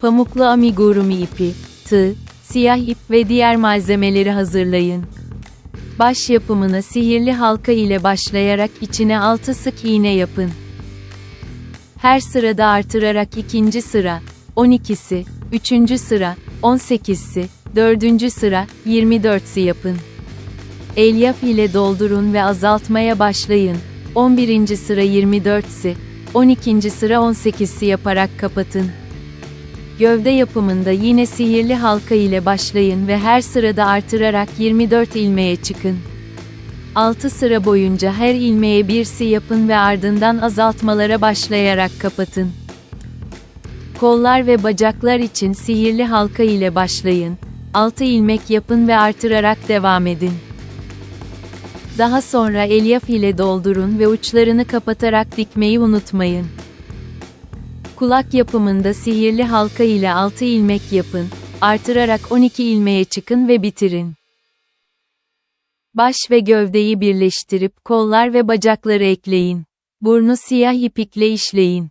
Pamuklu amigurumi ipi, tığ, siyah ip ve diğer malzemeleri hazırlayın. Baş yapımına sihirli halka ile başlayarak içine 6 sık iğne yapın. Her sırada artırarak ikinci sıra, 12'si, üçüncü sıra, 18'si, dördüncü sıra, 24'si yapın. Elyaf ile doldurun ve azaltmaya başlayın. 11. sıra 24'si, 12. sıra 18'si yaparak kapatın. Gövde yapımında yine sihirli halka ile başlayın ve her sırada artırarak 24 ilmeğe çıkın. 6 sıra boyunca her ilmeğe bir si yapın ve ardından azaltmalara başlayarak kapatın. Kollar ve bacaklar için sihirli halka ile başlayın. 6 ilmek yapın ve artırarak devam edin. Daha sonra elyaf ile doldurun ve uçlarını kapatarak dikmeyi unutmayın. Kulak yapımında sihirli halka ile 6 ilmek yapın, artırarak 12 ilmeğe çıkın ve bitirin. Baş ve gövdeyi birleştirip kollar ve bacakları ekleyin. Burnu siyah ipikle işleyin.